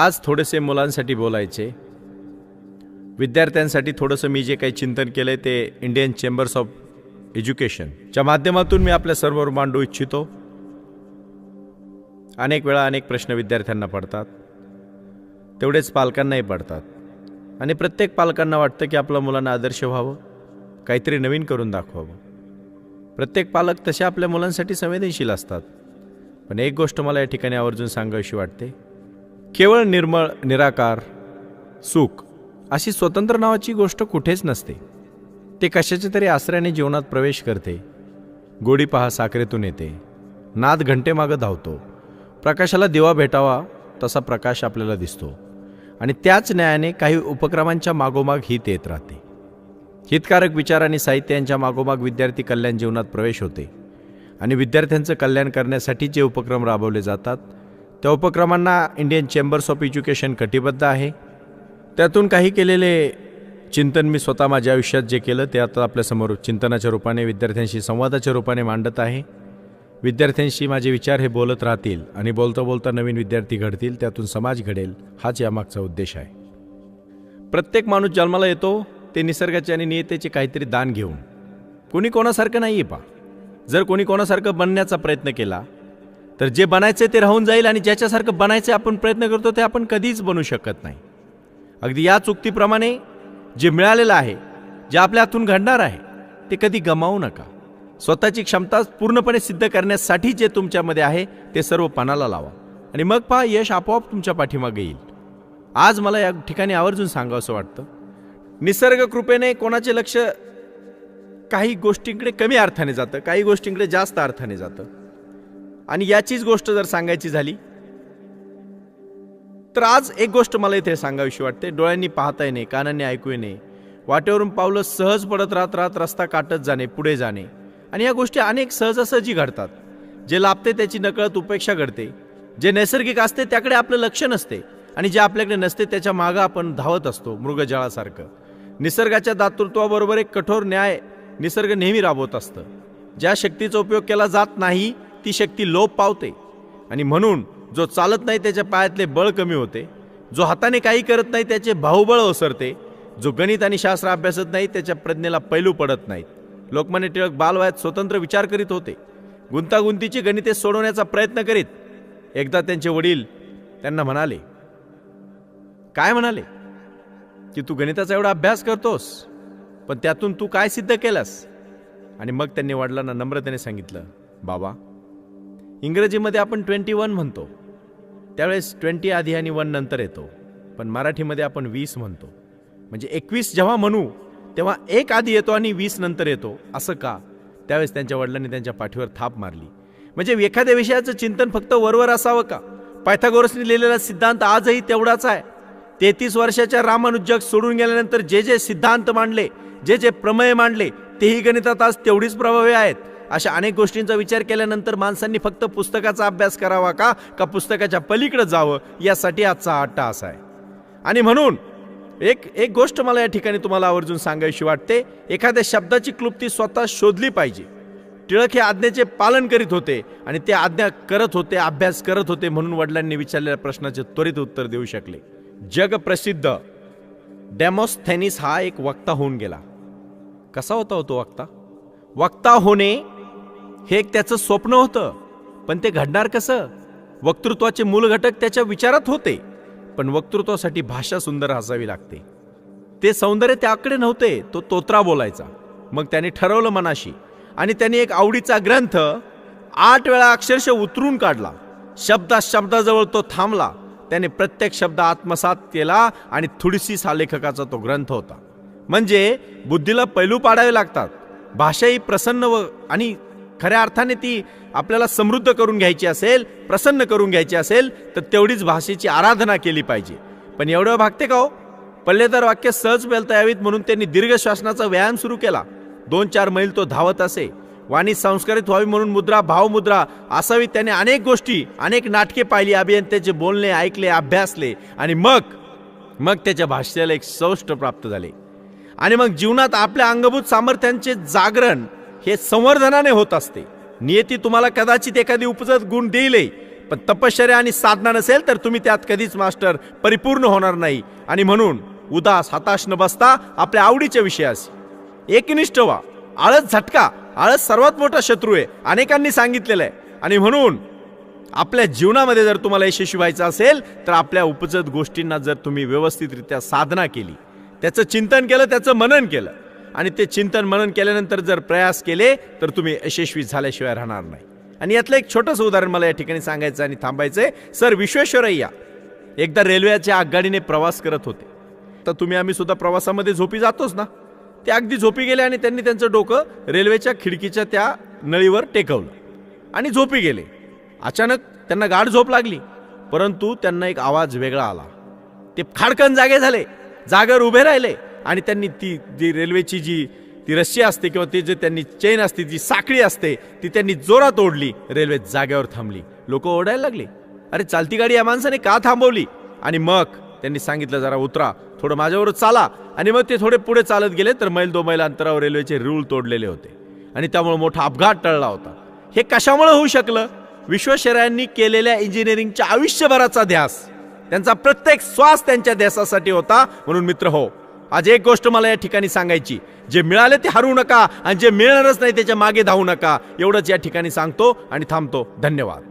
आज थोडेसे मुलांसाठी बोलायचे. विद्यार्थ्यांसाठी थोडंसं मी जे काही चिंतन केलं ते इंडियन चेंबर्स ऑफ एज्युकेशनच्या माध्यमातून मी आपल्या सर्वांवर मांडू इच्छितो. अनेक वेळा अनेक प्रश्न विद्यार्थ्यांना पडतात. तेवढेच पालकांनाही पडतात. आणि प्रत्येक पालकांना वाटतं की आपल्या मुलांना आदर्श व्हावं. काहीतरी नवीन करून दाखवावं. प्रत्येक पालक तसे आपल्या मुलांसाठी संवेदनशील असतात. पण एक गोष्ट मला या ठिकाणी आवर्जून सांगावीशी वाटते. केवळ निर्मळ निराकार सुख अशी स्वतंत्र नावाची गोष्ट कुठेच नसते. ते कशाच्या तरी आश्रयाने जीवनात प्रवेश करते. गोडी पहा साखरेतून येते. नाद घंटेमागं धावतो. प्रकाशाला दिवा भेटावा तसा प्रकाश आपल्याला दिसतो. आणि त्याच न्यायाने काही उपक्रमांच्या मागोमाग हित येत राहते. हितकारक विचार आणि साहित्य यांच्या मागोमाग विद्यार्थी कल्याण जीवनात प्रवेश होते. आणि विद्यार्थ्यांचं कल्याण करण्यासाठी जे उपक्रम राबवले जातात. त्या उपक्रमांना इंडियन चेंबर्स ऑफ एज्युकेशन कटिबद्ध आहे. त्यातून काही केलेले चिंतन मी स्वतः माझ्या आयुष्यात जे केलं ते आता आपल्यासमोर चिंतनाच्या रूपाने विद्यार्थ्यांशी संवादाच्या रूपाने मांडत आहे. विद्यार्थ्यांशी माझे विचार हे बोलत राहतील आणि बोलता बोलता नवीन विद्यार्थी घडतील त्यातून समाज घडेल हाच यामागचा उद्देश आहे. प्रत्येक माणूस जन्माला येतो ते निसर्गाचे आणि नियतेचे काहीतरी दान घेऊन. कोणी कोणासारखं नाही आहे पा जर कोणी कोणासारखं बनण्याचा प्रयत्न केला तर जे बनायचं ते राहून जाईल आणि ज्याच्यासारखं बनायचं आपण प्रयत्न करतो ते आपण कधीच बनू शकत नाही. अगदी या चुक्तीप्रमाणे जे मिळालेलं आहे जे आपल्या हातून घडणार आहे ते कधी गमावू नका. स्वतःची क्षमता पूर्णपणे सिद्ध करण्यासाठी जे तुमच्यामध्ये आहे ते सर्व पणाला लावा. आणि मग पहा यश आपोआप तुमच्या पाठीमागे येईल. आज मला या ठिकाणी आवर्जून सांगावं असं वाटतं. निसर्ग कृपेने कोणाचे लक्ष काही गोष्टींकडे कमी अर्थाने जातं काही गोष्टींकडे जास्त अर्थाने जातं. आणि याचीच गोष्ट जर सांगायची झाली तर आज एक गोष्ट मला इथे सांगावीशी वाटते. डोळ्यांनी पाहता येणे कानांनी ऐकू येणे वाटेवरून पावलं सहज पडत राहत राहत रस्ता काटत जाणे पुढे जाणे. आणि या गोष्टी अनेक सहजासहजी घडतात. जे लाभते त्याची नकळत उपेक्षा घडते. जे नैसर्गिक असते त्याकडे आपलं लक्ष नसते. आणि जे आपल्याकडे नसते त्याच्या मागं आपण धावत असतो मृगजळासारखं. निसर्गाच्या दातृत्वाबरोबर एक कठोर न्याय निसर्ग नेहमी राबवत असतं. ज्या शक्तीचा उपयोग केला जात नाही ती शक्ती लोप पावते. आणि म्हणून जो चालत नाही त्याच्या पायातले बळ कमी होते जो हाताने काही करत नाही त्याचे बाहुबळ ओसरते जो गणित आणि शास्त्र अभ्यासत नाही त्याच्या प्रज्ञेला पैलू पडत नाहीत. लोकमान्य टिळक बालवयात स्वतंत्र विचार करीत होते. गुंतागुंतीची गणिते सोडवण्याचा प्रयत्न करीत एकदा त्यांचे वडील त्यांना म्हणाले काय म्हणाले? की तू गणिताचा एवढा अभ्यास करतोस पण त्यातून तू काय सिद्ध केलास? आणि मग त्यांनी वडिलांना नम्रतेने सांगितलं बाबा इंग्रजीमध्ये आपण ट्वेंटी वन म्हणतो. त्यावेळेस ट्वेंटी आधी आणि वन नंतर येतो. पण मराठीमध्ये आपण वीस म्हणतो. म्हणजे एकवीस जेव्हा म्हणू तेव्हा एक आधी येतो आणि वीस नंतर येतो. असं का? त्यावेळेस त्यांच्या वडिलांनी त्यांच्या पाठीवर थाप मारली. म्हणजे एखाद्या विषयाचं चिंतन फक्त वरवर असावं का? पायथागोरसने लिहिलेला सिद्धांत आजही तेवढाच आहे. तेहतीस वर्षाच्या रामानुजग सोडून गेल्यानंतर जे जे सिद्धांत मांडले जे जे प्रमेय मांडले तेही गणितात आज तेवढीच प्रभावी आहेत. अशा अनेक गोष्टींचा विचार केल्यानंतर माणसांनी फक्त पुस्तकाचा अभ्यास करावा का? का पुस्तकाच्या पलीकडे जावं? यासाठी आजचा अट्टा असा आहे. आणि म्हणून एक एक गोष्ट मला या ठिकाणी तुम्हाला आवर्जून सांगायची वाटते. एखाद्या शब्दाची क्लुप्ती स्वतः शोधली पाहिजे. टिळक हे आज्ञेचे पालन करीत होते आणि ते आज्ञा करत होते अभ्यास करत होते म्हणून वडिलांनी विचारलेल्या प्रश्नाचे त्वरित उत्तर देऊ शकले. जगप्रसिद्ध डेमोस्थेनिस हा एक वक्ता होऊन गेला. कसा होता होतो वक्ता? वक्ता होणे हे एक त्याचं स्वप्न होतं. पण ते घडणार कसं? वक्तृत्वाचे मूल घटक त्याच्या विचारात होते पण वक्तृत्वासाठी भाषा सुंदर असावी लागते. ते सौंदर्य त्याकडे नव्हते तो तोत्रा बोलायचा. मग त्याने ठरवलं मनाशी. आणि त्याने एक आवडीचा ग्रंथ आठ वेळा अक्षरशः उतरून काढला. शब्दा शब्दाजवळ तो थांबला. त्याने प्रत्येक शब्द आत्मसात केला आणि थोडीशी सालेखकाचा तो ग्रंथ होता. म्हणजे बुद्धीला पैलू पाडावे लागतात. भाषा ही प्रसन्न व आणि खऱ्या अर्थाने ती आपल्याला समृद्ध करून घ्यायची असेल प्रसन्न करून घ्यायची असेल तर तेवढीच भाषेची आराधना केली पाहिजे. पण एवढं भागते का हो? पल्लेदार वाक्य सहज बोलता यावीत म्हणून त्यांनी दीर्घ श्वासनाचा व्यायाम सुरू केला. दोन चार मैल तो धावत असे. वाणी संस्कारित व्हावी म्हणून मुद्रा भावमुद्रा असावी त्याने अनेक गोष्टी अनेक नाटके पाहिली अभियंत्याचे बोलणे ऐकले अभ्यासले आणि मग मग त्याच्या भाषेला एक सौष्ट प्राप्त झाले. आणि मग जीवनात आपल्या अंगभूत सामर्थ्यांचे जागरण हे संवर्धनाने होत असते. नियती तुम्हाला कदाचित एखादी उपजत गुण देईल पण तपश्चर्या आणि साधना नसेल तर तुम्ही त्यात कधीच मास्टर परिपूर्ण होणार नाही. आणि म्हणून उदास हताश न बसता आपल्या आवडीच्या विषयाशी एकनिष्ठ व्हा. आळस झटका. आळस सर्वात मोठा शत्रू आहे. अनेकांनी सांगितलेलं आहे. आणि म्हणून आपल्या जीवनामध्ये जर तुम्हाला यशस्वी व्हायचं असेल तर आपल्या उपजत गोष्टींना जर तुम्ही व्यवस्थितरित्या साधना केली त्याचं चिंतन केलं त्याचं मनन केलं आणि ते चिंतन मनन केल्यानंतर जर प्रयास केले तर तुम्ही यशस्वी झाल्याशिवाय राहणार नाही. आणि यातलं एक छोटंसं उदाहरण मला या ठिकाणी सांगायचं आणि थांबायचं आहे सर विश्वेश्वरय्या एकदा रेल्वेच्या आगगाडीने प्रवास करत होते. तर तुम्ही आम्ही सुद्धा प्रवासामध्ये झोपी जातोच ना? ते अगदी झोपी गेले आणि त्यांनी त्यांचं डोकं रेल्वेच्या खिडकीच्या त्या नळीवर टेकवलं आणि झोपी गेले. अचानक त्यांना गाढ झोप लागली परंतु त्यांना एक आवाज वेगळा आला. ते खाडकन जागे झाले जागेवर उभे राहिले. आणि त्यांनी ती जी रेल्वेची जी ती रस्सी असते किंवा ती जे त्यांनी चेन असते जी साखळी असते ती त्यांनी जोरात ओढली रेल्वे जागेवर थांबली. लोक ओढायला लागले. अरे चालती गाडी या माणसाने का थांबवली? आणि मग त्यांनी सांगितलं जरा उतरा थोडं माझ्यावर चाला. आणि मग ते थोडे पुढे चालत गेले तर मैल दो मैल अंतरावर रेल्वेचे रूळ तोडलेले होते. आणि त्यामुळे मोठा अपघात टळला होता. हे कशामुळे होऊ शकलं? विश्वेश्वरायांनी केलेल्या इंजिनिअरिंगच्या आयुष्यभराचा ध्यास. त्यांचा प्रत्येक श्वास त्यांच्या ध्यासासाठी होता. म्हणून मित्र हो आज एक गोष्ट मला या ठिकाणी सांगायची. जे मिळाले ते हरवू नका आणि जे मिळणारच नाही त्याच्यामागे धावू नका. एवढंच या ठिकाणी सांगतो आणि थांबतो. धन्यवाद.